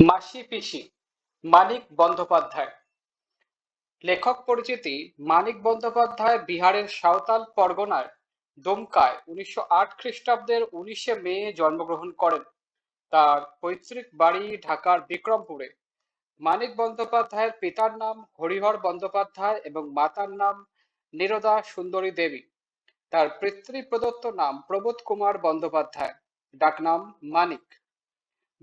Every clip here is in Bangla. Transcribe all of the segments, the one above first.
মাসি পিসি মানিক বন্দ্যোপাধ্যায়। লেখক পরিচিতি মানিক বন্দ্যোপাধ্যায় বিহারের সাঁওতাল পরগনার দুমকায় উনিশশো আট খ্রিস্টাব্দের উনিশে মে জন্মগ্রহণ করেন। তার পৈতৃক বাড়ি ঢাকার বিক্রমপুরে। মানিক বন্দ্যোপাধ্যায়ের পিতার নাম হরিহর বন্দ্যোপাধ্যায় এবং মাতার নাম নীরদা সুন্দরী দেবী। তার পিতৃ প্রদত্ত নাম প্রবোধ কুমার বন্দ্যোপাধ্যায়। ডাকনাম মানিক।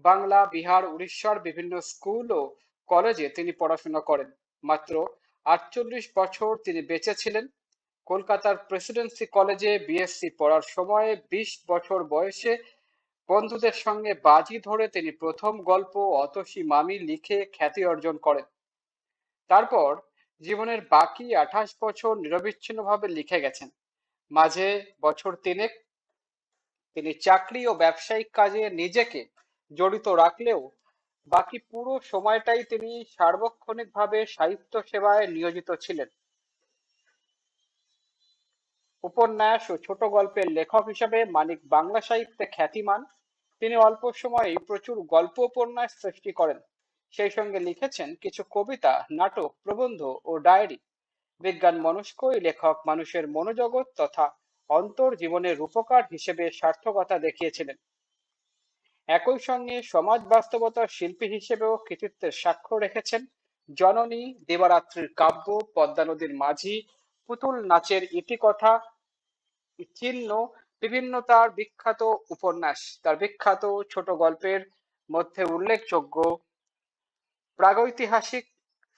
বাংলা, বিহার, উড়িষ্যার বিভিন্ন স্কুল ও কলেজে তিনি পড়াশোনা করেন। মাত্র আটচল্লিশ বছর তিনি বেঁচে ছিলেন। কলকাতার প্রেসিডেন্সি কলেজে বিএসসি পড়ার সময়ে বিশ বছর বয়সে বন্ধুদের সঙ্গে বাজি ধরে তিনি প্রথম গল্প অতসী মামি লিখে খ্যাতি অর্জন করেন। তারপর জীবনের বাকি আঠাশ বছর নিরবিচ্ছিন্নভাবে লিখে গেছেন। মাঝে বছর তিনেক তিনি চাকরি ও ব্যবসায়িক কাজে নিজেকে জড়িত রাখলেও বাকি পুরো সময়টাই তিনি সার্বক্ষণিকভাবে সাহিত্য সেবায় নিয়োজিত ছিলেন। উপন্যাস ও ছোট গল্পের লেখক হিসেবে মানিক বাংলা সাহিত্যে খ্যাতিমান, তিনি অল্প সময়েই প্রচুর গল্প উপন্যাস সৃষ্টি করেন। সেই সঙ্গে লিখেছেন কিছু কবিতা, নাটক, প্রবন্ধ ও ডায়েরি। বিজ্ঞান মনস্ক লেখক মানুষের মনোজগৎ তথা অন্তর জীবনের রূপকার হিসেবে সার্থকতা দেখিয়েছিলেন। একই সঙ্গে সমাজ বাস্তবতার শিল্পী হিসেবেও কৃতিত্বের স্বাক্ষর রেখেছেন জননী দেবারাত্রির কাব্য, পদ্মা নদীর মাঝি, পুতুল নাচের ইতিকথা, চিহ্ন বিভিন্ন তার বিখ্যাত উপন্যাস। তার বিখ্যাত ছোট গল্পের মধ্যে উল্লেখযোগ্য প্রাগৈতিহাসিক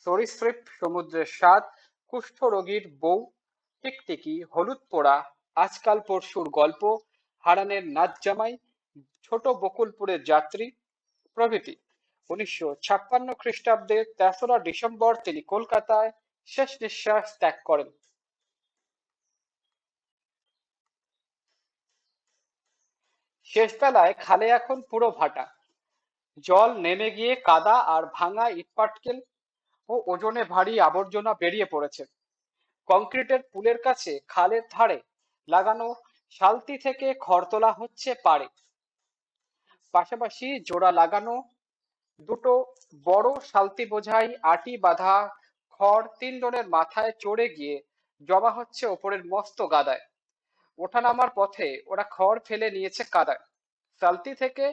সরীসৃপ, সমুদ্রের স্বাদ, কুষ্ঠ রোগীর বউ, টিকটিকি, হলুদ পোড়া, আজকাল পরশুর গল্প, হারানের নাচ জামাই ছোট বকুলপুরের যাত্রী প্রভৃতি। উনিশশো ছাপ্পান্ন খ্রিস্টাব্দে তেসরা ডিসেম্বর তিনি কলকাতায় শেষ নিঃশ্বাস ত্যাগ করেন। শেষ বেলায় খালে এখন পুরো ভাটা। জল নেমে গিয়ে কাদা আর ভাঙা ইটপাটকেল ও ওজনে ভারী আবর্জনা বেরিয়ে পড়েছে। কংক্রিটের পুলের কাছে খালের ধারে লাগানো শালতি থেকে খড় তোলা হচ্ছে পাড়ে। পাশাপাশি জোড়া লাগানো, দুটো বড় শালতি বোঝাই আটি বাঁধা খড় তিনজনের মাথায় চড়ে গিয়ে জমা হচ্ছে ওপরের মস্ত গাদায়। ওঠা নামার পথে ওরা খড় ফেলে নিয়েছে কাদায়। শালতি থেকে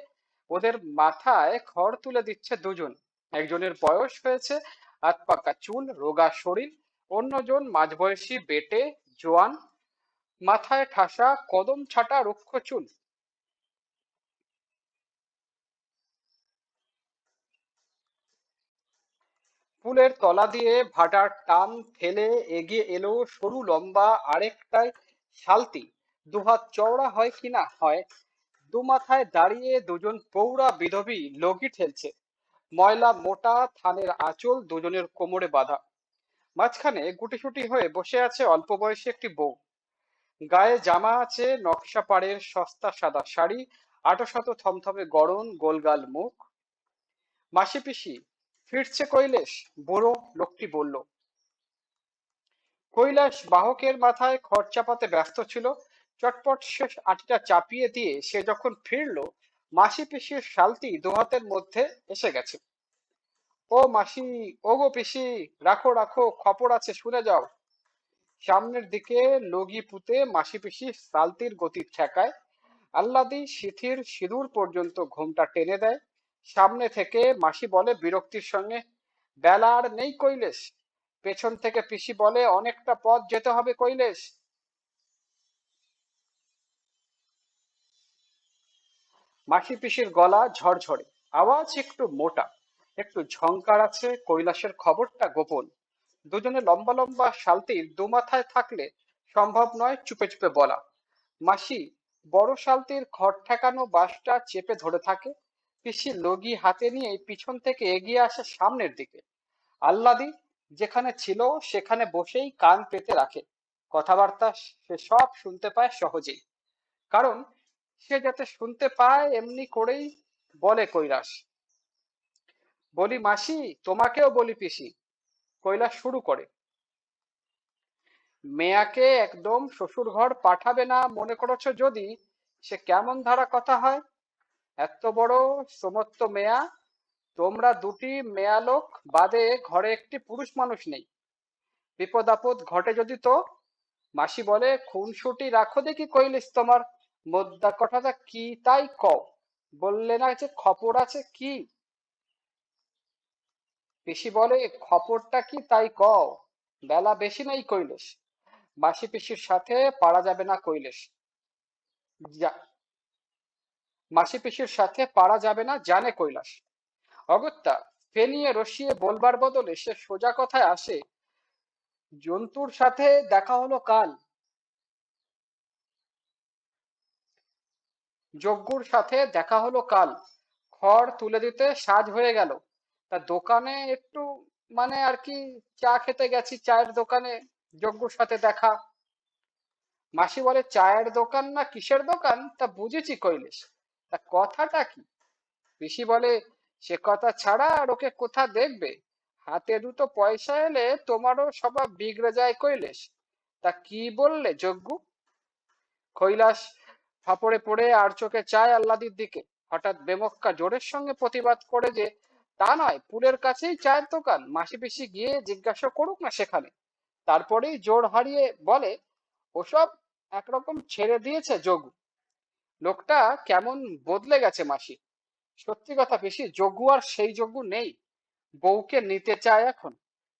ওদের মাথায় খড় তুলে দিচ্ছে দুজন। একজনের বয়স হয়েছে হাত পাকা চুল, রোগা শরীর, অন্যজন মাঝবয়সী বেটে, জোয়ান, মাথায় ঠাসা কদম ছাটা রুক্ষ চুল। পুলের তলা দিয়ে ভাটার টান ফেলে এগিয়ে এলো সরু লম্বা আরেকটাই শালতি। দুহাত চওড়া হয় কিনা হয়, দু মাথায় দাঁড়িয়ে দুজন পৌরা বিধবী লগি ঠেলছে। ময়লা মোটা থানের আঁচল দুজনের কোমরে বাঁধা। মাঝখানে গুটিসুটি হয়ে বসে আছে অল্প বয়সী একটি বউ। গায়ে জামা আছে, নকশা পাড়ের সস্তা সাদা শাড়ি আটো শত থমথমে গরম গোলগাল মুখ। মাসি পিসি ফিরছে কৈলেশ বুড়ো লোকটি বলল, কৈলাস বাহকের মাথায় খড় চাপাতে ব্যস্ত ছিল। চটপট শেষ আটিটা চাপিয়ে দিয়ে সে যখন ফিরল, মাসি পিসির শালতি দুহাতের মধ্যে এসে গেছে। ও মাসি ও গো পিসি, রাখো রাখো, খপর আছে, শুনে যাও। সামনের দিকে লগি পুঁতে মাসি পিসি শালতির গতি ঠেকায়। আল্লাদি সিথির সিঁদুর পর্যন্ত ঘুমটা টেনে দেয়। সামনে থেকে মাসি বলে বিরক্তির সঙ্গে, বেলা আর নেই কৈলেশ। পেছন থেকে পিসি বলে, অনেকটা পথ যেতে হবে কৈলেশ। মাসি পিসির গলা ঝরঝরে, আওয়াজ একটু মোটা, একটু ঝংকার আছে কৈলাসের খবরটা গোপন। দুজনে লম্বা লম্বা শালতির দুমাথায় থাকলে সম্ভব নয় চুপে চুপে বলা। মাসি বড় শালতির খড় ঠেকানো বাসটা চেপে ধরে থাকে পিসি লগি হাতে নিয়ে পিছন থেকে এগিয়ে আসে সামনের দিকে। আল্লাদি যেখানে ছিল, সেখানে বসেই কান পেতে রাখে। কথাবার্তা সে সব শুনতে পায় সহজেই। কারণ সে যাতে শুনতে পায়, এমনি করেই বলে কৈলাস। বলি, মাসি, তোমাকেও বলি পিসি। কৈলাস শুরু করে। মেয়াকে একদম শ্বশুর ঘর পাঠাবে না মনে করেছ যদি? সে কেমন ধারা কথা হয়? এত বড় সমস্ত মেয়া, তোমরা দুটি মেয়া লোক বাদে ঘরে একটি পুরুষ মানুষ নেই। বিপদ আপদ ঘটে যদি তো? মাসি বলে, খুনসুটি রাখো দেখি কইলিস তোমার। মোদ্দা কথাটা কি তাই কও? বললে না যে খবর আছে কি? পিসি বলে খবরটা কি তাই কও? বেলা বেশি নাই কইলেস মাসি পিসির সাথে পারা যাবে না কইলেস মাসি পিসির সাথে পারা যাবে না জানে কৈলাস। অগত্যা, ফেনিয়ে রসিয়ে বলবার বদলে সে সোজা কথায় আসে, জন্তুর সাথে দেখা হলো কাল। যজ্ঞুর সাথে দেখা হলো কাল। খড় তুলে দিতে সাজ হয়ে গেল। তা দোকানে একটু মানে আর কি চা খেতে গেছি, চায়ের দোকানে যজ্ঞুর সাথে দেখা। মাসি বলে, চায়ের দোকান না কিসের দোকান? তা বুঝেছি কইলিস তা কথাটা কি? পিসি বলে, সে কথা ছাড়া আর ওকে কোথা দেখবে? হাতে দুটো পয়সা এলে তোমারও স্বভাব বিগড়ে যায় কইলেস তা কি বললে যজ্ঞ? কৈলাস ফাপড়ে পড়ে আর চোখে চায় আল্লাদির দিকে। হঠাৎ বেমক্কা জোরের সঙ্গে প্রতিবাদ করে যে, তা নয়, পুলের কাছেই চায়ের দোকান। মাসি পিসি গিয়ে জিজ্ঞাসা করুক না সেখানে। তারপরেই জোর হারিয়ে বলে, ওসব একরকম ছেড়ে দিয়েছে যোগু লোকটা কেমন বদলে গেছে মাসি। সত্যি কথা বেশি যোগ্য আর সেই যোগ্য নেই। বউকে নিতে চায় এখন।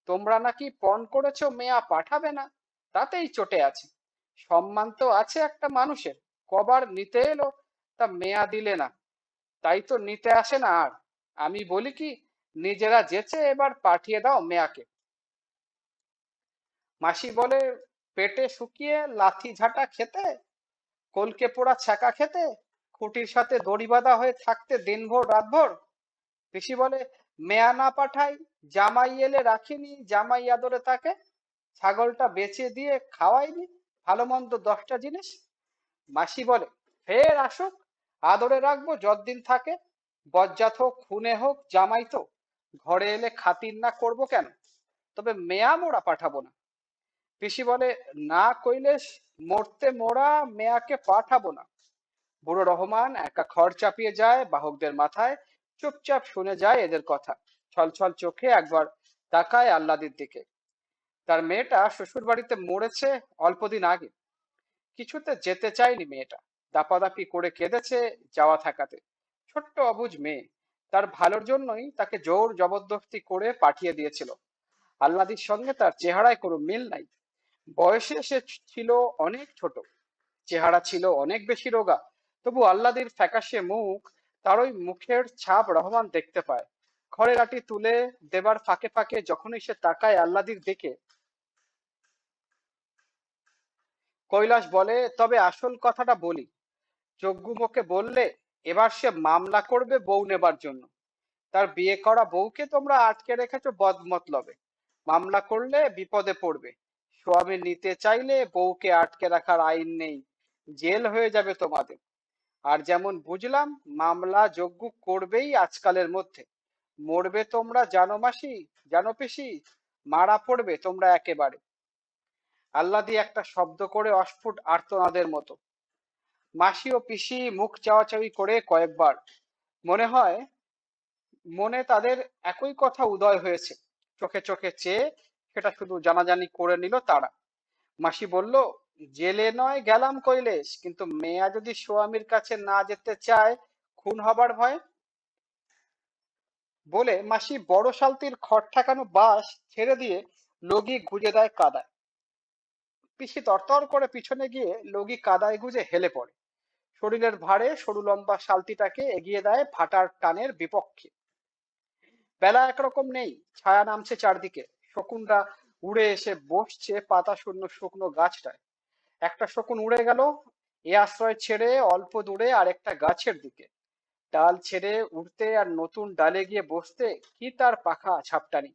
তোমরা নাকি পণ করেছ, মেয়া পাঠাবে না। তাতেই চটে আছে। সম্মান তো আছে একটা মানুষের। কবার নিতে এলো, তা মেয়া দিলে না। তাই তো নিতে আসে না আর। আমি বলি কি, নিজেরা যেচে এবার পাঠিয়ে দাও মেয়াকে। মাসি বলে, পেটে শুকিয়ে লাথি ঝাঁটা খেতে কলকে পোড়া ছ্যাঁকা খেতে? খুঁটির সাথে দড়ি বাঁধা হয়ে থাকতে দিনভর, রাতভর? পিসি বলে, মেয়া না পাঠাই, জামাই এলে রাখিনি, জামাই আদরে তাকে? ছাগলটা বেচে দিয়ে খাওয়াইনি ভালো মন্দ দশটা জিনিস? মাসি বলে, ফের আসুক, আদরে রাখব, যতদিন থাকে। বজ্জাত হোক, খুনে হোক, জামাই তো। ঘরে এলে খাতির না করব কেন? তবে মেয়া মোড়া পাঠাবো না। পিসি বলে, না কইলে মরতে মোড়া মেয়াকে পাঠাবো না। বুড়ো রহমান একা খড় চাপিয়ে যায় বাহকদের মাথায়, চুপচাপ শুনে যায় এদের কথা ছলছল চোখে একবার তাকায় আল্লাদির দিকে। তার মেয়েটা শ্বশুর বাড়িতে মরেছে অল্পদিন আগে। কিছুতে যেতে চায়নি মেয়েটা। দাপাদাপি করে কেঁদেছে যাওয়া থাকাতে। ছোট্ট অবুজ মেয়ে। তার ভালোর জন্যই তাকে জোর জবরদস্তি করে পাঠিয়ে দিয়েছিল। আল্লাদির সঙ্গে তার চেহারায় কোনো মিল নাই। বয়সে সে ছিল অনেক ছোট, চেহারা ছিল অনেক বেশি রোগা, তবু আল্লাদির ফ্যাকাশে মুখ তার ওই মুখের ছাপ রহমান দেখতে পায়। খড়ের আটি তুলে দেবার ফাঁকে ফাঁকে যখনই সে তাকায় আল্লাদির দিকে, কৈলাস বলে, তবে আসল কথাটা বলি। যজ্ঞুমকে বললে এবার সে মামলা করবে বউ নেবার জন্য। তার বিয়ে করা বউকে তোমরা আটকে রেখেছো বদমতলবে। মামলা করলে বিপদে পড়বে। স্বামী নিতে চাইলে বউকে আটকে রাখার আইন নেই। জেল হয়ে যাবে তোমাদের। আর যেমন বুঝলাম, মামলা যজ্ঞ করবেই আজকালের মধ্যে। মরবে তোমরা, জানো মাসি, জানো পিসি, মারা পড়বে তোমরা একেবারে। আল্লাদি একটা শব্দ করে অস্ফুট আর্তনাদের মতো। মাসি ও পিসি মুখ চাওয়াচাওয়ি করে কয়েকবার। মনে হয়, মনে তাদের একই কথা উদয় হয়েছে। চোখে চোখে চেয়ে সেটা শুধু জানাজানি করে নিল তারা। মাসি বলল, জেলে নয়, গেলাম কইলেস কিন্তু মেয়া যদি সোয়ামীর কাছে না যেতে চায়, খুন হবার ভয়? বলে মাসি বড় শালতির খড় ঠাকানো বাস ছেড়ে দিয়ে লগি গুজে দেয় কাদায়। পিসি তরতর করে পিছনে গিয়ে লগি কাদায় গুজে হেলে পড়ে। শরীরের ভারে সরু লম্বা শালতিটাকে এগিয়ে দেয় ভাটার টানের বিপক্ষে। বেলা একরকম নেই, ছায়া নামছে চারদিকে। শকুনরা উড়ে এসে বসছে পাতা শূন্য শুকনো গাছটায়। একটা শকুন উড়ে গেল, এ আশ্রয় ছেড়ে অল্প দূরে আর একটা গাছের দিকে। ডাল ছেড়ে উঠতে আর নতুন ডালে গিয়ে বসতে কি তার পাখা ছাপটানি?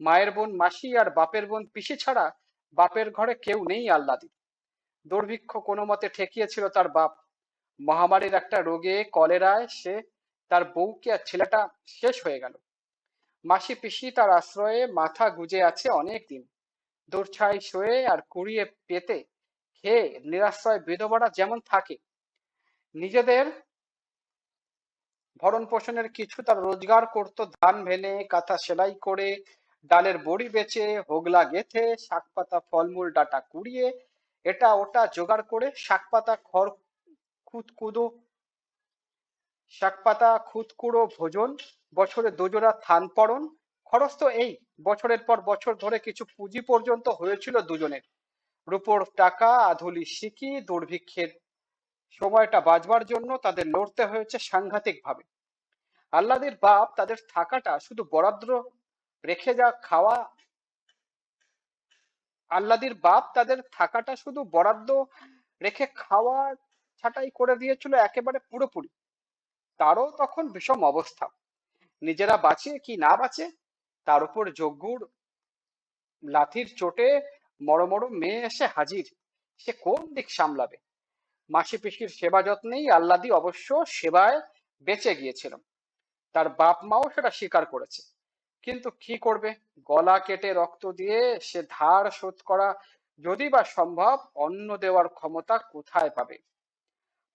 মায়ের বোন মাসি আর বাপের বোন পিসি ছাড়া বাপের ঘরে কেউ নেই আল্লাদি দুর্ভিক্ষ কোনো মতে ঠেকিয়েছিল তার বাপ। মহামারীর একটা রোগে কলেরায় সে, তার বউকে আর ছেলেটা শেষ হয়ে গেল। মাসি পিসি তার আশ্রয়ে মাথা গুজে আছে অনেক দিন দূরছাই শোয়ে আর কুড়িয়ে পেতে খেয়ে নিরাশ্রয় বিধবারা যেমন থাকে। নিজেদের ভরণ পোষণের কিছু তার রোজগার করতো, ধান ভেনে, কাঁথা সেলাই করে, ডালের বড়ি বেচে, হোগলা গেথে শাক পাতা ফলমূল, ডাটা কুড়িয়ে, এটা ওটা জোগাড় করে শাক পাতা খড় খুদকুদো শাক পাতা খুদকুড়ো ভোজন বছরে দুজোড়া থান পড়ন। খরচ তো এই, বছরের পর বছর ধরে কিছু পুঁজি পর্যন্ত হয়েছিল দুজনের। রূপোর টাকা, আধুলি শিকি দুর্ভিক্ষের সময়টা বাঁচবার জন্য তাদের লড়তে হয়েছে সাংঘাতিক ভাবে আল্লাদের বাপ তাদের থাকাটা শুধু বরাদ্দ রেখে যা খাওয়া, আল্লাদির বাপ তাদের থাকাটা শুধু বরাদ্দ রেখে খাওয়া ছাটাই করে দিয়েছিল একেবারে পুরোপুরি। তারও তখন বিষম অবস্থা। নিজেরা বাঁচে কি না বাঁচে, তার উপর যজ্ঞুর লাথির চোটে মরো মরো মেয়ে এসে হাজির। সে কোন দিক সামলাবে? মাসি পিসির সেবা যত্নেই আল্লাদি অবশ্য সেবায় বেঁচে গিয়েছিল তার বাপ মাও সেটা স্বীকার করেছে। কিন্তু কি করবে? গলা কেটে রক্ত দিয়ে সে ধার শোধ করা যদি বা সম্ভব, অন্ন দেওয়ার ক্ষমতা কোথায় পাবে?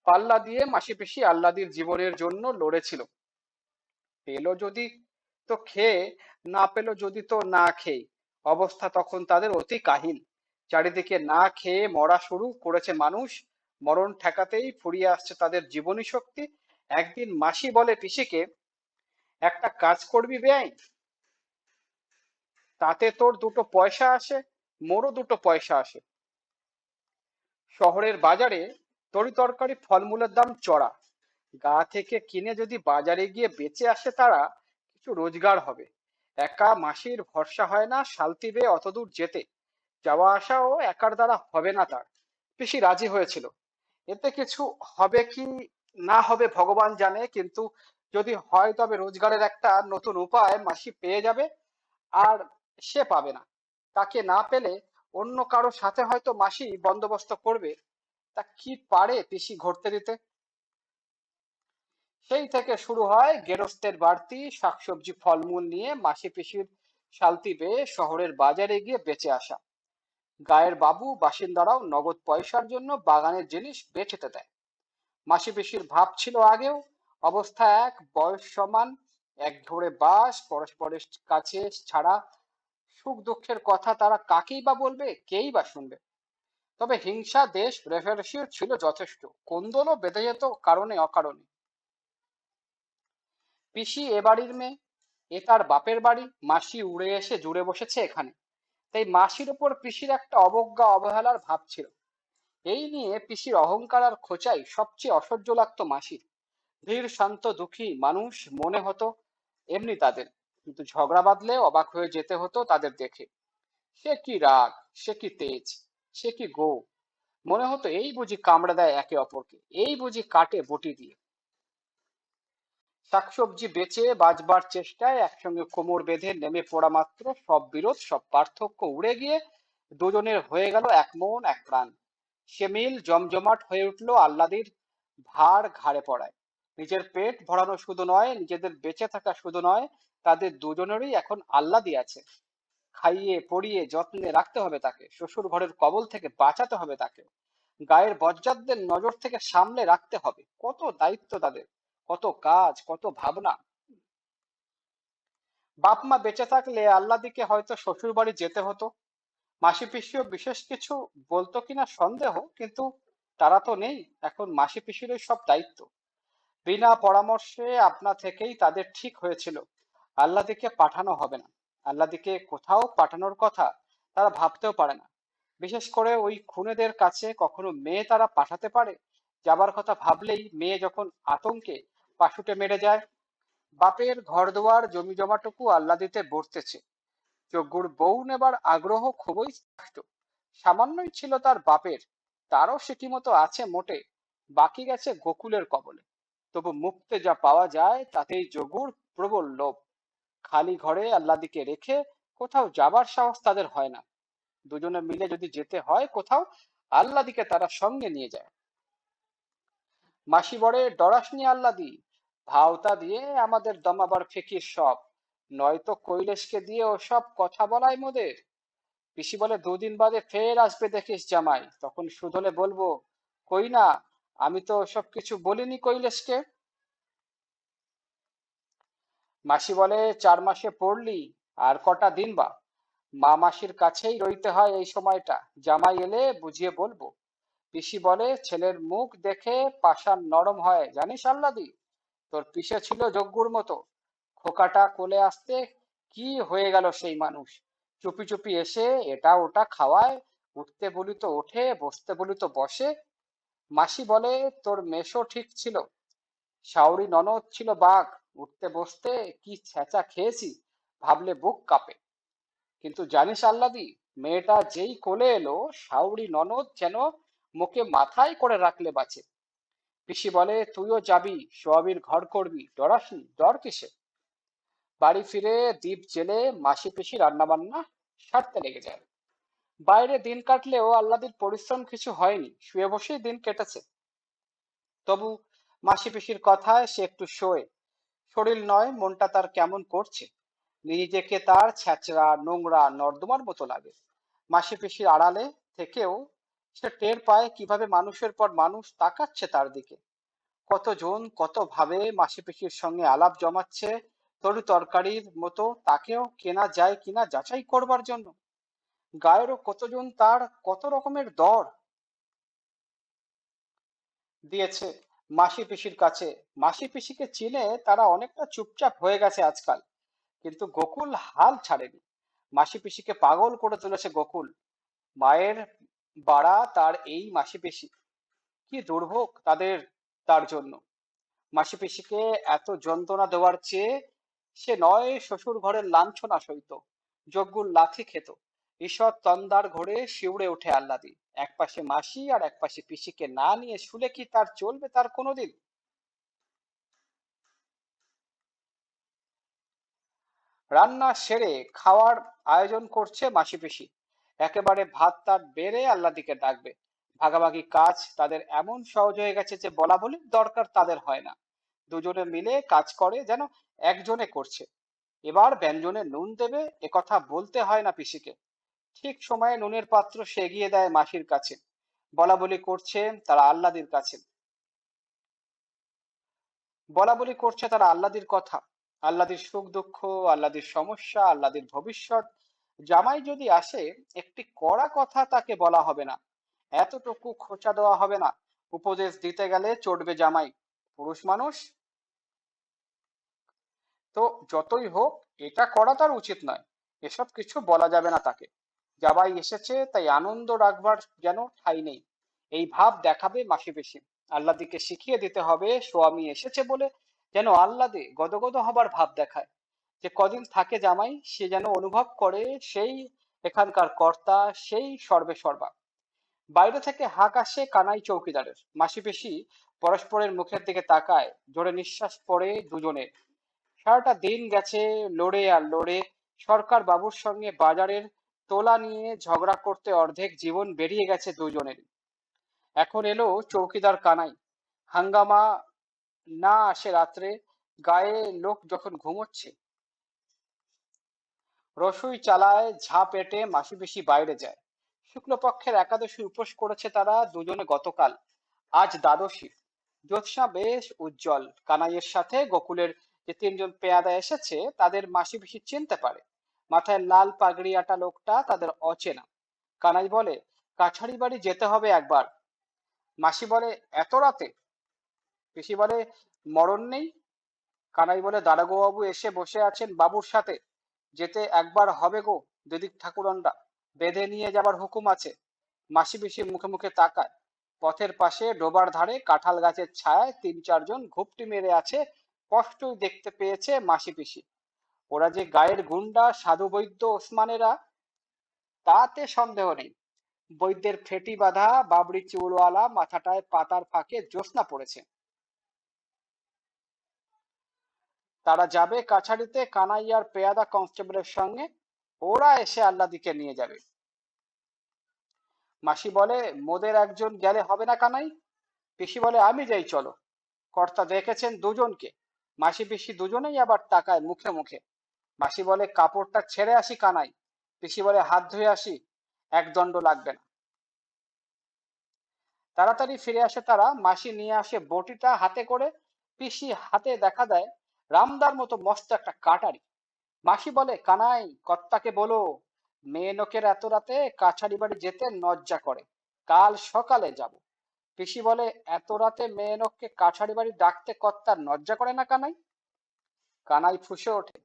পাল্লা দিয়ে মাসি পিসি আল্লাদির জীবনের জন্য লড়েছিল। পেল যদি তো খেয়ে, না পেল যদি তো না খেয়ে। অবস্থা তখন তাদের অতি কাহিল। চারিদিকে না খেয়ে মরা শুরু করেছে মানুষ। মরণ ঠেকাতেই ফুরিয়ে আসছে তাদের জীবনী শক্তি। একদিন মাসি বলে পিসিকে, একটা কাজ করবি বেআই তাতে তোর দুটো পয়সা আসে, মোরও দুটো পয়সা আসে। শহরের বাজারে তরি তরকারি ফলমূলের দাম চড়া গা থেকে কিনে যদি বাজারে গিয়ে বেঁচে আসে তারা, কিছু রোজগার হবে। একা মাসির ভরসা হয় না শালতি বেয়ে অতদূর যেতে। যাওয়া আসাও একার দ্বারা হবে না তার। পিসি রাজি হয়েছিল। এতে কিছু হবে কি না হবে ভগবান জানে, কিন্তু যদি হয় তবে রোজগারের একটা নতুন উপায় মাসি পেয়ে যাবে আর সে পাবে না। তাকে না পেলে অন্য কারও সাথে হয়তো মাসি বন্দোবস্ত করবে। তা কি পারে পিসি ঘটতে দিতে? সেই থেকে শুরু হয় গেরস্তের বাড়তি, শাকসবজি, ফলমূল নিয়ে মাসি পিসির শালতি বেয়ে শহরের বাজারে গিয়ে বেঁচে আসা। গায়ের বাবু বাসিন্দারাও নগদ পয়সার জন্য বাগানের জিনিস বেচেতে দেয়। মাসি পিসির ভাব ছিল আগেও, অবস্থা এক, বয়স সমান, এক ধরে বাস, পরস্পরের কাছে ছাড়া সুখ দুঃখের কথা তারা কাকেই বা বলবে, কেই বা শুনবে? তবে হিংসা দেশ রেফারেশিও ছিল যথেষ্ট। কোন্দলও বেঁধে যেত কারণে অকারণে পিসি এ বাড়ির মেয়ে? এ তার বাপের বাড়ি? মাসি উড়ে এসে জুড়ে বসেছে এখানে। তাই মাসির ওপর পিসির একটা অবজ্ঞা অবহেলার ভাব ছিল। এই নিয়ে পিসির অহংকার আর খোঁচাই সবচেয়ে অসহ্য লাগতো মাসির। ধীর, শান্ত, দুঃখী মানুষ মনে হতো এমনি তাদের। কিন্তু ঝগড়া বাঁধলে অবাক হয়ে যেতে হতো তাদের দেখে। সে কি রাগ, সে কি তেজ, সে কি গো? মনে হতো এই বুঝি কামড়ে দেয় একে অপরকে, এই বুঝি কাটে বটি দিয়ে। শাকসবজি বেচে বাঁচবার চেষ্টায় একসঙ্গে কোমর বেঁধে নেমে পড়া মাত্র, সব বিরোধ, সব পার্থক্য উড়ে গিয়ে দুজনের হয়ে গেল এক মন, এক প্রাণ। সে মিল জমজমাট হয়ে উঠল আল্লাদির ভার ঘাড়ে পড়ায়। নিজের পেট ভরানো শুধু নয়, নিজেদের বেঁচে থাকা শুধু নয়, তাদের দুজনেরই এখন আল্লাদি আছে। খাইয়ে, পড়িয়ে যত্নে রাখতে হবে তাকে শ্বশুর ঘরের কবল থেকে বাঁচাতে হবে তাকে। গায়ের বজ্জাতদের নজর থেকে সামলে রাখতে হবে, কত দায়িত্ব তাদের। কত কাজ, কত ভাবনা। বাপ মা বেঁচে থাকলে আল্লাদিকে হয়তো শ্বশুর বাড়ি যেতে হতো। মাসি পিসিও বিশেষ কিছু বলতো কিনা সন্দেহ, কিন্তু তারা তো নেই। এখন মাসি পিসিরই সব দায়িত্ব। বিনা পরামর্শে আপনা থেকেই তাদের ঠিক হয়েছিল। আল্লাদিকে পাঠানো হবে না। আল্লাদিকে কোথাও পাঠানোর কথা তারা ভাবতেও পারে না। বিশেষ করে ওই খুনেদের কাছে কখনো মেয়ে তারা পাঠাতে পারে? যাবার কথা ভাবলেই মেয়ে যখন আতঙ্কে পাশুটে মেরে যায়। বাপের ঘর দুয়ার, জমি জমাটুকু আল্লাদিতে বর্তেছে যজ্ঞুর বউ নেবার আগ্রহ খুবই স্পষ্ট। সামান্যই ছিল তার বাপের। তারও সেটি মতো আছে মোটে। বাকি গেছে গোকুলের কবলে। তবু মুক্তে যা পাওয়া যায়, তাতেই যোগুর প্রবল লোভ। খালি ঘরে আল্লাদিকে রেখে কোথাও যাবার সাহস তাদের হয় না। দুজনে মিলে যদি যেতে হয়, কোথাও আল্লাদিকে তারা সঙ্গে নিয়ে যায়। মাসি বড়ে ডরাসনি আল্লাদি ভাওতা দিয়ে আমাদের দমাবার ফিকির সব। নয়তো কৈলেশকে দিয়ে ওসব কথা বলাই মোদের? পিসি বলে, দুদিন বাদে ফের আসবে দেখিস জামাই। তখন শুধলে বলব, কই না, আমি তো ওসব কিছু বলিনি কৈলেশকে মাসি বলে, চার মাসে পড়লি, আর কটা দিন বা? মা মাসির কাছেই রইতে হয় এই সময়টা। জামাই এলে বুঝিয়ে বলব। পিসি বলে, ছেলের মুখ দেখে পাষাণ নরম হয়, জানিস আল্লাদি? তোর পিসে ছিল যজ্ঞুর মতো। খোকাটা কোলে আসতে কি হয়ে গেল সেই মানুষ? চুপি চুপি এসে এটা ওটা খাওয়ায়, উঠতে বলি তো ওঠে, বসতে বলি তো বসে। মাসি বলে, তোর মেশো ঠিক ছিল। শাওরি ননদ ছিল বাঘ। উঠতে বসতে কি ছেঁচা খেয়েছি, ভাবলে বুক কাঁপে। কিন্তু জানিস আল্লাদি মেয়েটা যেই কোলে এলো শাওরি ননদ যেন মুখে মাথায় করে রাখলে বাঁচে। পিসি বলে, তুইও যাবি সোয়াবির ঘর করবি ডরাসনি ডর কিসে? বাড়ি ফিরে দ্বীপ জেলে মাসি পিসি রান্না বান্না সারতে লেগে যায়। বাইরে দিন কাটলেও আল্লাদির পরিশ্রম কিছু হয়নি, শুয়ে বসেই দিন কেটেছে। তবু মাসি পিসির কথায় সে একটু শোয়ে। শরীর নয়, মনটা তার কেমন করছে। নিজেকে তার ছ্যাচড়া, নোংরা, নর্দমার মতো লাগে। মাসি পিসির আড়ালে থেকেও সে টের পায় কীভাবে মানুষের পর মানুষ তাকাচ্ছে তার দিকে। কতজন কত ভাবে মাসি পিসির সঙ্গে আলাপ জমাচ্ছে, তরু তরকারির মতো তাকেও কেনা যায় কিনা যাচাই করবার জন্য। গায়েরও কতজন তার কত রকমের দর দিয়েছে মাসি পিসির কাছে। মাসি পিসিকে চিনে তারা অনেকটা চুপচাপ হয়ে গেছে আজকাল। কিন্তু গোকুল হাল ছাড়েনি। মাসি পিসিকে পাগল করে তুলেছে গোকুল। মায়ের বাড়া তার এই মাসি পিসি কি দুর্ভোগ তাদের, তার জন্য। মাসি পিসিকে এত যন্ত্রণা দেওয়ার চেয়ে সে নয় শ্বশুর ঘরের লাঞ্ছনা সইত, যজ্ঞুর লাথি খেত। ঈশ্বর তন্দার ঘরে শিউড়ে ওঠে আহ্লাদি। এক পাশে মাসি আর এক পাশে পিসিকে না নিয়ে শুলে কি তার চলবে তার কোনোদিন? রান্না সেরে খাওয়ার আয়োজন করছে মাসি পিসি একেবারে ভাত তার বেড়ে আল্লাদিকে ডাকবে। ভাগাভাগি কাজ তাদের এমন সহজ হয়ে গেছে যে বলা বলি দরকার তাদের হয় না। দুজনে মিলে কাজ করে যেন একজনে করছে। এবার ব্যঞ্জনে নুন দেবে কথা বলতে হয় না পিসিকে। ঠিক সময়ে নুনের পাত্র সে এগিয়ে দেয় মাসির কাছে। বলা বলি করছে তারা আল্লাদির কাছে। বলা বলি করছে তারা আল্লাদির কথা। আল্লাদির সুখ দুঃখ, আল্লাদির সমস্যা, আল্লাদির ভবিষ্যৎ জামাই যদি আসে, একটি কড়া কথা তাকে বলা হবে না। এতটুকু খোঁচা দেওয়া হবে না। উপদেশ দিতে গেলে চটবে জামাই। পুরুষ মানুষ? তো যতই হোক, এটা করা তার উচিত নয়। এসব কিছু বলা যাবে না তাকে। জামাই এসেছে, তাই আনন্দ রাখবার যেন ঠাই নেই। এই ভাব দেখাবে মাসি বেশি। আল্লাদিকে শিখিয়ে দিতে হবে, স্বামী এসেছে বলে যেন আল্লাদে গদগদ হবার ভাব দেখায়। যে কদিন থাকে জামাই, সে যেন অনুভব করে সেই এখানকার কর্তা, সেই সর্বে সর্বা। বাইরে থেকে হাঁক আসে কানাই চৌকিদারের। মাসি পেশি পরস্পরের মুখের দিকে তাকায়, জোরে নিঃশ্বাস পড়ে দুজনের। সারাটা দিন গেছে লড়ে আর লড়ে, সরকার বাবুর সঙ্গে বাজারের তোলা নিয়ে ঝগড়া করতে অর্ধেক জীবন বেরিয়ে গেছে দুজনের। এখন এলো চৌকিদার কানাই। হাঙ্গামা না আসে রাত্রে, গায়ে লোক যখন ঘুমোচ্ছে রসুই চালায়, ঝা পেটে মাসি বেশি বাইরে যায়। শুক্লপক্ষের একাদশী উপোস করেছে তারা দুজনে গতকাল। আজ দ্বাদশী। জ্যোৎস্না বেশ উজ্জ্বল। কানাইয়ের সাথে গোকুলের যে তিনজন পেয়াদা এসেছে, তাদের মাসি বেশি চিনতে পারে। মাথায় লাল পাগড়ি আটা লোকটা তাদের অচেনা। কানাই বলে, কাছারি বাড়ি যেতে হবে একবার। মাসি বলে, এত রাতে? পিসি বলে, মরণ নেই। কানাই বলে দারোগো বাবু এসে বসে আছেন বাবুর সাথে। যেতে একবার হবে গো দিদিক ঠাকুরনরা। বেঁধে নিয়ে যাবার হুকুম আছে। মাসি পিসি মুখে মুখে তাকায়। পথের পাশে ডোবার ধারে কাঁঠাল গাছের ছায়ায় তিন চারজন ঘুপটি মেরে আছে স্পষ্টই দেখতে পেয়েছে মাসি পিসি। ওরা যে গায়ের গুন্ডা, সাধু বৈদ্য, ওসমানেরা, তাতে সন্দেহ নেই। বৈদ্যের ফেটি বাঁধা, বাবরি চুলওয়ালা মাথাটায় পাতার ফাঁকে জ্যোৎস্না পড়েছে। তারা যাবে কাছারিতে কানাইয়ার পেয়াদা কনস্টেবলের সঙ্গে। ওরা এসে আল্লাদিকে নিয়ে যাবে। মাসি বলে, মোদের একজন গেলে হবে না কানাই? পিসি বলে, আমি যাই, চলো। কর্তা দেখেছেন দুজনকে। মাসি পিসি দুজনেই আবার তাকায় মুখে মুখে। মাসি বলে, কাপড়টা ছেড়ে আসি কানাই। পিসি বলে, হাত ধুয়ে আসি, এক দণ্ড লাগবে না। তাড়াতাড়ি ফিরে আসে তারা। মাসি নিয়ে আসে বটিটা হাতে করে। পিসি হাতে দেখা দেয় রামদার মতো মস্ত একটা কাটারি। মাসি বলে, কানাই কর্তাকে বলো, মেয়ে লোকের এত রাতে কাছারি বাড়ি যেতে লজ্জা করে, কাল সকালে যাব। পিসি বলে, এত রাতে মেয়ে লোককে কাছারি বাড়ি ডাকতে কর্তার লজ্জা করে না কানাই? কানাই ফুসে ওঠে।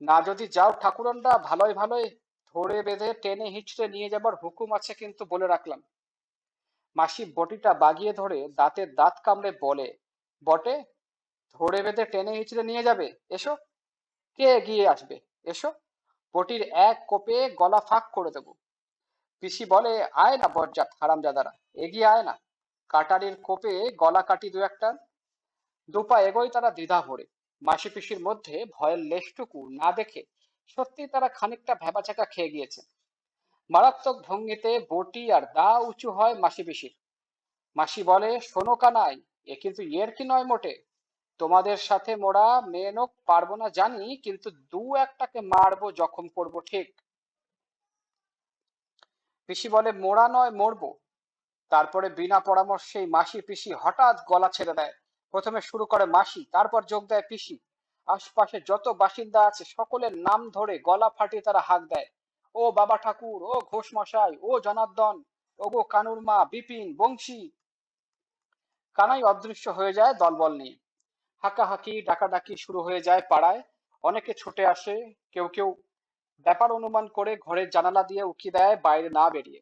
না যদি যাও ঠাকুরনরা ভালোই ভালোই ধরে বেঁধে টেনে হিঁচড়ে নিয়ে যাবার হুকুম আছে কিন্তু বলে রাখলাম। মাসি বটিটা বাগিয়ে ধরে দাঁতের দাঁত কামড়ে বলে, বটে ধরে বেঁধে টেনে হিঁচড়ে নিয়ে যাবে? এসো। কে এগিয়ে আসবে? এসো। বটির এক কোপে গলা ফাঁক করে দেব। পিসি বলে, আয় না বজ্জাত হারামজাদারা, এগিয়ে আয় না। কাটারির কোপে গলা কাটি দু একটা। দুপা এগোয় তারা দ্বিধা ভরে। মাসি পিসির মধ্যে ভয়ের লেশটুকু না দেখে সত্যি তারা খানিকটা ভেবাচাকা খেয়ে গিয়েছে। মারাত্মক ভঙ্গিতে বটি আর দা উঁচু হয় মাসি পিসির। মাসি বলে, শোনো কানাই, এ কিন্তু ইয়ের কি নয় মোটে? তোমাদের সাথে মোরা মেনক পারব না জানি, কিন্তু দু একটাকে মারবো জখম করব ঠিক। পিসি বলে মোড়া নয়, মরবো। তারপরে বিনা পরামর্শেই মাসি পিসি হঠাৎ গলা ছেড়ে দেয়। প্রথমে শুরু করে মাসি, তারপর যোগ দেয় পিসি। আশপাশে যত বাসিন্দা আছে, সকলের নাম ধরে গলা ফাটিয়ে তারা হাঁক দেয়। ও বাবা ঠাকুর, ও ঘোষ মশাই ও জনার্দন ও গো কানুর মা, বিপিন, বংশী। কানাই অদৃশ্য হয়ে যায় দলবল নিয়ে। হাঁকাহাঁকি, ডাকাডাকি শুরু হয়ে যায় পাড়ায়। অনেকে ছুটে আসে, কেউ কেউ ব্যাপার অনুমান করে ঘরের জানালা দিয়ে উকি দেয়, বাইরে না বেরিয়ে।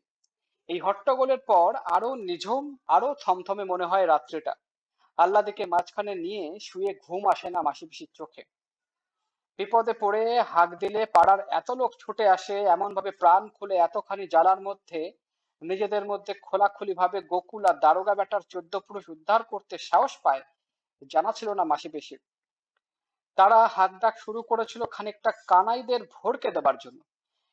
এই হট্টগোলের পর আরও নিঝুম, আরও থমথমে মনে হয় রাত্রিটা। আল্লাদিকে মাঝখানে নিয়ে শুয়ে ঘুম আসে না মাসি পিসির চোখে। বিপদে পড়ে হাঁক দিলে পাড়ার এত লোক ছুটে আসে এমন ভাবে প্রাণ খুলে এতখানি জ্বালার মধ্যে নিজেদের মধ্যে খোলাখুলি ভাবে গোকুল আর দারোগা বেটার চোদ্দ পুরুষ উদ্ধার করতে সাহস পায় জানা ছিল না মাসি পিসির তারা হাত ডাক শুরু করেছিল খানিকটা কানাইদের ভরকে দেবার জন্য।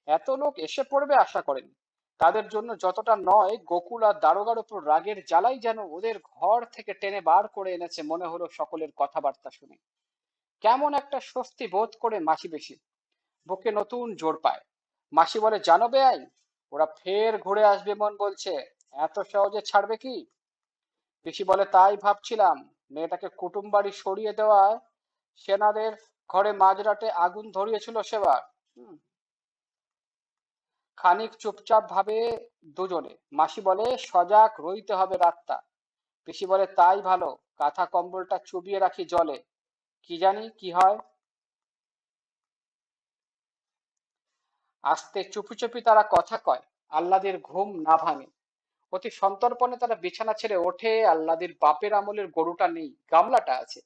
এত লোক এসে পড়বে আশা করেন। তাদের জন্য যতটা নয়, গোকুল আর দারোগার উপর রাগের জ্বালাই যেন ওদের ঘর থেকে টেনে বার করে এনেছে মনে হলো সকলের কথাবার্তা শুনে। কেমন একটা স্বস্তি বোধ করে মাসি বেশি। বুকে নতুন জোর পায়। মাসি বলে, জানো বেআই ওরা ফের ঘুরে আসবে মন বলছে। এত সহজে ছাড়বে কি? পিসি বলে, তাই ভাবছিলাম মেয়েটাকে কুটুম বাড়ি সরিয়ে দেওয়ায় সেনাদের ঘরে মাঝরাটে আগুন ধরিয়েছিল সেবার। খানিক চুপচাপ ভাবে দুজনে, মাসি বলে, সজাগ রইতে হবে রাতটা। পিসি বলে, তাই ভালো, কাঁথা কম্বলটা চুবিয়ে রাখি জলে। কি জানি, কি হয়? আস্তে চুপি চুপি তারা কথা কয় আল্লাদের ঘুম না ভাঙে। অতি সন্তর্পণে তারা বিছানা ছেড়ে ওঠে। আল্লাদির বাপের আমলের গরুটা নেই, গামলাটা আছে।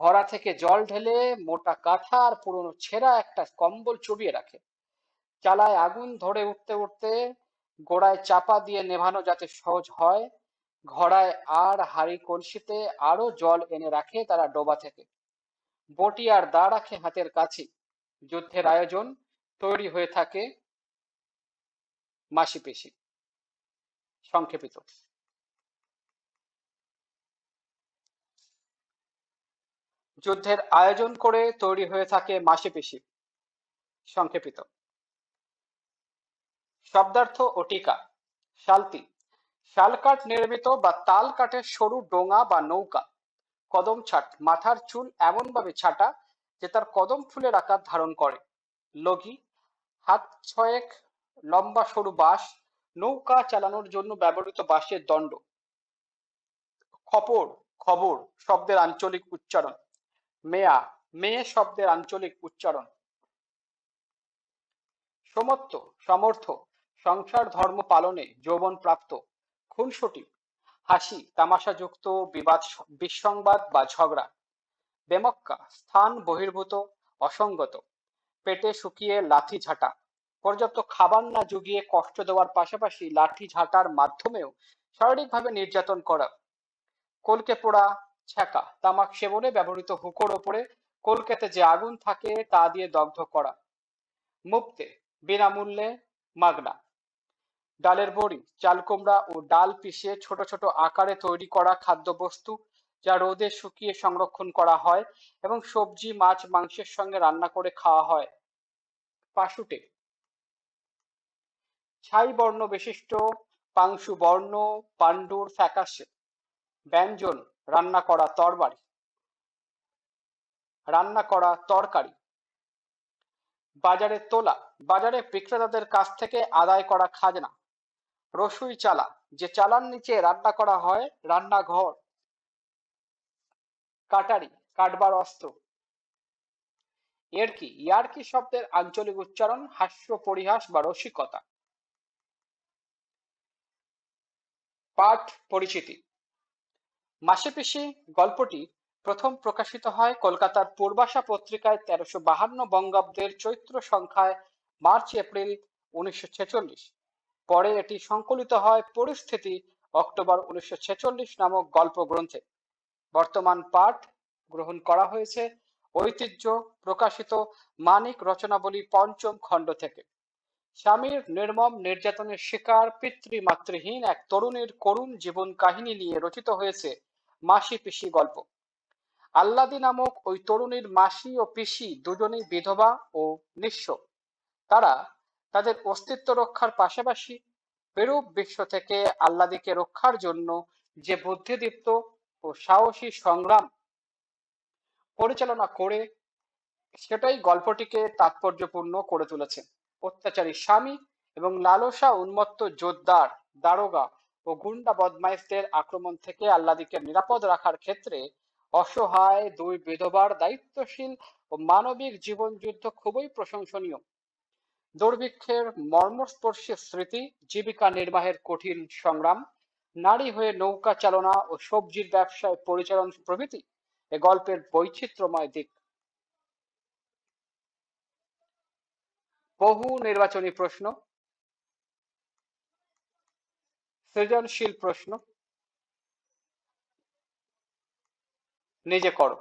ঘরা থেকে জল ঢেলে মোটা কাঁথা আর পুরনো ছেঁড়া একটা কম্বল চুবিয়ে রাখে। চালায় আগুন ধরে উঠতে উঠতে গোড়ায় চাপা দিয়ে নেভানো যাতে সহজ হয়, ঘড়ায় আর হাড়ি কলসিতে আরও জল এনে রাখে তারা ডোবা থেকে। বটি আর দা রাখে হাতের কাছে। যুদ্ধের আয়োজন তৈরি হয়ে থাকে মাসি পেশি সংক্ষেপিত যুদ্ধের আয়োজন করে তৈরি হয়ে থাকে মাসি পেশি সংক্ষেপিত। শব্দার্থ ও টিকা, শালতি। শালকাঠ নির্মিত বা তাল কাঠের সরু ডোঙা বা নৌকা, কদম ছাট, মাথার চুল এমনভাবে ছাটা যে তার কদম ফুলের আকার ধারণ করে। লগি, হাত ছয়েক লম্বা সরু বাঁশ নৌকা চালানোর জন্য ব্যবহৃত বাঁশের দণ্ড। খপর খবর, শব্দের আঞ্চলিক উচ্চারণ। মেয়া, মেয়ে শব্দের আঞ্চলিক উচ্চারণ। সমত্ব সমর্থ সংসার ধর্ম পালনে যৌবন প্রাপ্ত। খুনসুটি হাসি, তামাশাযুক্ত, বিবাদ, বিসংবাদ বা ঝগড়া। বেমক্কা, স্থান বহির্ভূত, অসঙ্গত। পেটে শুকিয়ে লাথি ঝাঁটা। পর্যাপ্ত খাবার না জুগিয়ে কষ্ট দেওয়ার পাশাপাশি লাঠি ঝাঁটার মাধ্যমেও শারীরিকভাবে নির্যাতন করা। কলকে পোড়া ছ্যাঁকা, তামাক সেবনে ব্যবহৃত হুকোর ওপরে কলকেতে যে আগুন থাকে তা দিয়ে দগ্ধ করা। মুক্তে, বিনামূল্যে মাগনা। ডালের বড়ি চাল কুমড়া ও ডাল পিষে ছোট ছোট আকারে তৈরি করা খাদ্যবস্তু যা রোদে শুকিয়ে সংরক্ষণ করা হয় এবং সবজি, মাছ, মাংসের সঙ্গে রান্না করে খাওয়া হয়। পাশুটে ছাই বর্ণ বিশিষ্ট পাংশু বর্ণ পাণ্ডুর ফ্যাকাশে। ব্যঞ্জন, রান্না করা তরবারি। রান্না করা তরকারি। বাজারে তোলা। বাজারে বিক্রেতাদের কাছ থেকে আদায় করা খাজনা। রসুই চালা। যে চালার নিচে রান্না করা হয় রান্নাঘর। কাটারি, কাটবার অস্ত্র। এর কি ইয়ার্কি শব্দের আঞ্চলিক উচ্চারণ? হাস্য, পরিহাস বা রসিকতা। পাঠ পরিচিতি। মাসে পিসি গল্পটি প্রথম প্রকাশিত হয় কলকাতার পূর্বাশা পত্রিকায় তেরোশো বাহান্ন বঙ্গাব্দের চৈত্র সংখ্যায়, মার্চ, এপ্রিল উনিশশো ছেচল্লিশ। পরে এটি সংকলিত হয় পরিস্থিতি অক্টোবর উনিশশো ছেচল্লিশ নামক গল্প গ্রন্থে বর্তমান পাঠ গ্রহণ করা হয়েছে ঐতিহ্য প্রকাশিত মানিক রচনাবলী পঞ্চম খণ্ড থেকে। স্বামীর নির্মম নির্যাতনের শিকার, পিতৃমাতৃহীন এক তরুণীর করুণ জীবন কাহিনী নিয়ে রচিত হয়েছে মাসি পিসি গল্প। আল্লাদি নামক ওই তরুণীর মাসি ও পিসি দুজনেই বিধবা ও নিঃস্ব। তারা তাদের অস্তিত্ব রক্ষার পাশাপাশি বিরূপ বিশ্ব থেকে আল্লাদিকে রক্ষার জন্য যে বুদ্ধিদীপ্ত ও সাহসী সংগ্রাম পরিচালনা করে, সেটাই গল্পটিকে তাৎপর্যপূর্ণ করে তুলেছে। অত্যাচারী স্বামী এবং লালসা উন্মত্ত জোরদার দারোগা ও গুন্ডা বদমাইশদের আক্রমণ থেকে আল্লাদিকে নিরাপদ রাখার ক্ষেত্রে অসহায়, দুই বিধবার, দায়িত্বশীল ও মানবিক জীবন যুদ্ধ খুবই প্রশংসনীয়। দুর্ভিক্ষের মর্মস্পর্শী স্মৃতি, জীবিকা নির্বাহের কঠিন সংগ্রাম, নারী হয়ে নৌকা চালনা ও সবজির ব্যবসায় পরিচালন প্রভৃতি এ গল্পের বৈচিত্র্যময় দিক। বহু নির্বাচনী প্রশ্ন সৃজনশীল প্রশ্ন নিজে করো।